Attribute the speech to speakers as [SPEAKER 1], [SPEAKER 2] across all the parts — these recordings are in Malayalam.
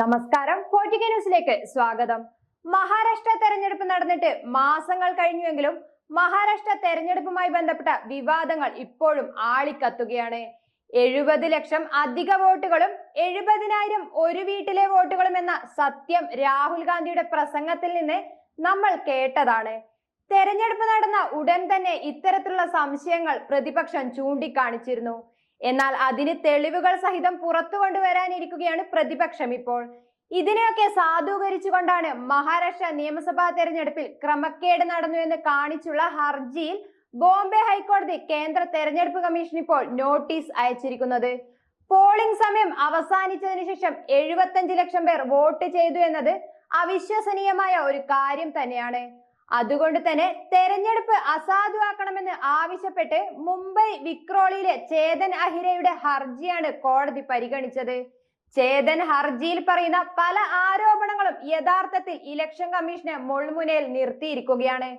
[SPEAKER 1] നമസ്കാരം ഫോർട്ടിക ന്യൂസിലേക്ക് സ്വാഗതം മഹാരാഷ്ട്ര തെരഞ്ഞെടുപ്പ് നടന്നിട്ട് മാസങ്ങൾ കഴിഞ്ഞുവെങ്കിലും മഹാരാഷ്ട്ര തെരഞ്ഞെടുപ്പുമായി ബന്ധപ്പെട്ട വിവാദങ്ങൾ ഇപ്പോഴും ആളിക്കത്തുകയാണ് എഴുപത് ലക്ഷം അധിക വോട്ടുകളും എഴുപതിനായിരം ഒരു വീട്ടിലെ വോട്ടുകളും എന്ന സത്യം രാഹുൽ ഗാന്ധിയുടെ പ്രസംഗത്തിൽ നിന്ന് നമ്മൾ കേട്ടതാണ് തെരഞ്ഞെടുപ്പ് നടന്ന ഉടൻ തന്നെ ഇത്തരത്തിലുള്ള സംശയങ്ങൾ പ്രതിപക്ഷം ചൂണ്ടിക്കാണിച്ചിരുന്നു എന്നാൽ അതിന് തെളിവുകൾ സഹിതം പുറത്തു കൊണ്ടുവരാനിരിക്കുകയാണ് പ്രതിപക്ഷം ഇപ്പോൾ ഇതിനെയൊക്കെ സാധൂകരിച്ചുകൊണ്ടാണ് മഹാരാഷ്ട്ര നിയമസഭാ തെരഞ്ഞെടുപ്പിൽ ക്രമക്കേട് നടന്നു എന്ന് കാണിച്ചുള്ള ഹർജിയിൽ ബോംബെ ഹൈക്കോടതി കേന്ദ്ര തെരഞ്ഞെടുപ്പ് കമ്മീഷൻ ഇപ്പോൾ നോട്ടീസ് അയച്ചിരിക്കുന്നത് പോളിംഗ് സമയം അവസാനിച്ചതിനു ശേഷം എഴുപത്തഞ്ച് ലക്ഷം പേർ വോട്ട് ചെയ്തു എന്നത് അവിശ്വസനീയമായ ഒരു കാര്യം തന്നെയാണ് അതുകൊണ്ട് തന്നെ തെരഞ്ഞെടുപ്പ് അസാധുവാക്കണമെന്ന് ആവശ്യപ്പെട്ട് മുംബൈ വിക്രോളിയിലെ ചേതൻ അഹിരയുടെ ഹർജിയാണ് കോടതി പരിഗണിച്ചത് ചേതൻ ഹർജിയിൽ പറയുന്ന പല ആരോപണങ്ങളും യഥാർത്ഥത്തിൽ ഇലക്ഷൻ കമ്മീഷനെ മുൾമുനയിൽ നിർത്തിയിരിക്കുകയാണ്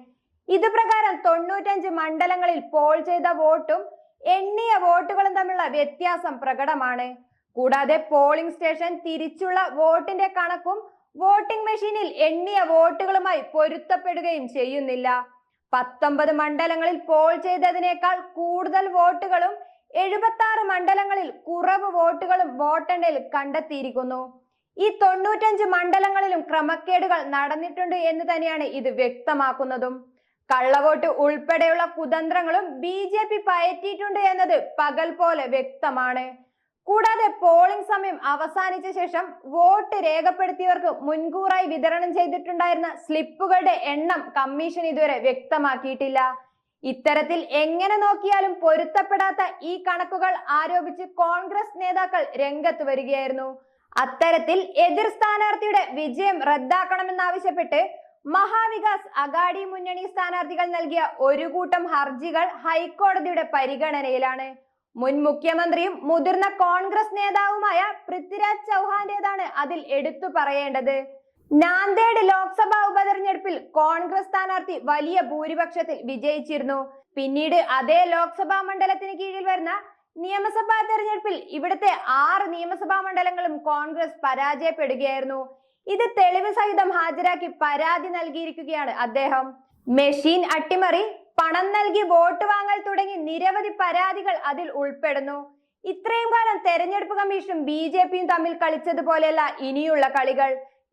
[SPEAKER 1] ഇത് പ്രകാരം തൊണ്ണൂറ്റഞ്ച് മണ്ഡലങ്ങളിൽ പോൾ ചെയ്ത വോട്ടും എണ്ണിയ വോട്ടുകളും തമ്മിലുള്ള വ്യത്യാസം പ്രകടമാണ് കൂടാതെ പോളിംഗ് സ്റ്റേഷൻ തിരിച്ചുള്ള വോട്ടിന്റെ കണക്കും വോട്ടിംഗ് മെഷീനിൽ എണ്ണിയ വോട്ടുകളുമായി പൊരുത്തപ്പെടുകയും ചെയ്യുന്നില്ല പത്തൊമ്പത് മണ്ഡലങ്ങളിൽ പോൾ ചെയ്തതിനേക്കാൾ കൂടുതൽ വോട്ടുകളും എഴുപത്തി ആറ് മണ്ഡലങ്ങളിൽ കുറവ് വോട്ടുകളും വോട്ടെണ്ണയിൽ കണ്ടെത്തിയിരിക്കുന്നു ഈ തൊണ്ണൂറ്റഞ്ച് മണ്ഡലങ്ങളിലും ക്രമക്കേടുകൾ നടന്നിട്ടുണ്ട് എന്ന് തന്നെയാണ് ഇത് വ്യക്തമാക്കുന്നതും കള്ളവോട്ട് ഉൾപ്പെടെയുള്ള കുതന്ത്രങ്ങളും ബി ജെ പി പയറ്റിയിട്ടുണ്ട് എന്നത് പകൽ പോലെ വ്യക്തമാണ് കൂടാതെ പോളിംഗ് സമയം അവസാനിച്ച ശേഷം വോട്ട് രേഖപ്പെടുത്തിയവർക്ക് മുൻകൂറായി വിതരണം ചെയ്തിട്ടുണ്ടായിരുന്ന സ്ലിപ്പുകളുടെ എണ്ണം കമ്മീഷൻ ഇതുവരെ വ്യക്തമാക്കിയിട്ടില്ല ഇത്തരത്തിൽ എങ്ങനെ നോക്കിയാലും പൊരുത്തപ്പെടാത്ത ഈ കണക്കുകൾ ആരോപിച്ച് കോൺഗ്രസ് നേതാക്കൾ രംഗത്ത് വരികയായിരുന്നു അത്തരത്തിൽ എതിർ സ്ഥാനാർത്ഥിയുടെ വിജയം റദ്ദാക്കണമെന്നാവശ്യപ്പെട്ട് മഹാവികാസ് അഗാഡി മുന്നണി സ്ഥാനാർത്ഥികൾ നൽകിയ ഒരു കൂട്ടം ഹർജികൾ ഹൈക്കോടതിയുടെ പരിഗണനയിലാണ് മുൻ മുഖ്യമന്ത്രിയും മുതിർന്ന കോൺഗ്രസ് നേതാവുമായ പൃഥ്വിരാജ് ചൗഹാന്റേതാണ് അതിൽ എടുത്തു പറയേണ്ടത് നാന്ദേഡ് ലോക്സഭാ ഉപതെരഞ്ഞെടുപ്പിൽ കോൺഗ്രസ് സ്ഥാനാർത്ഥി വലിയ ഭൂരിപക്ഷത്തിൽ വിജയിച്ചിരുന്നു പിന്നീട് അതേ ലോക്സഭാ മണ്ഡലത്തിന് കീഴിൽ വരുന്ന നിയമസഭാ തെരഞ്ഞെടുപ്പിൽ ഇവിടുത്തെ ആറ് നിയമസഭാ മണ്ഡലങ്ങളും കോൺഗ്രസ് പരാജയപ്പെടുകയായിരുന്നു ഇത് തെളിവ് സഹിതം ഹാജരാക്കി പരാതി നൽകിയിരിക്കുകയാണ് അദ്ദേഹം മെഷീൻ അട്ടിമറി പണം നൽകി വോട്ട് വാങ്ങൽ തുടങ്ങി നിരവധി പരാതികൾ അതിൽ ഉൾപ്പെടുന്നു ഇത്രയും കാലം തെരഞ്ഞെടുപ്പ് കമ്മീഷനും ബി ജെ പിയും തമ്മിൽ കളിച്ചതുപോലെയല്ല ഇനിയുള്ള കളികൾ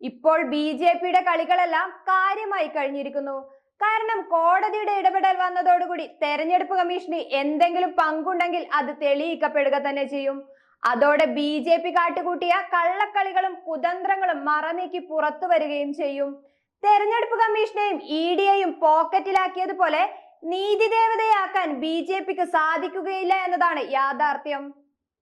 [SPEAKER 1] ഇപ്പോൾ ബി ജെ പിയുടെ കളികളെല്ലാം കാര്യമായി കഴിഞ്ഞിരിക്കുന്നു കാരണം കോടതിയുടെ ഇടപെടൽ വന്നതോടുകൂടി തെരഞ്ഞെടുപ്പ് കമ്മീഷന് എന്തെങ്കിലും പങ്കുണ്ടെങ്കിൽ അത് തെളിയിക്കപ്പെടുക തന്നെ ചെയ്യും അതോടെ ബി ജെ പി കാട്ടുകൂട്ടിയ കള്ളക്കളികളും കുതന്ത്രങ്ങളും മറനീക്കി പുറത്തു വരികയും ചെയ്യും തെരഞ്ഞെടുപ്പ് കമ്മീഷനെയും ഇ ഡി ഡിയെയും പോക്കറ്റിലാക്കിയതുപോലെ നീതി ദേവതയാക്കാൻ ബി ജെ പിക്ക് സാധിക്കുകയില്ല എന്നതാണ് യാഥാർത്ഥ്യം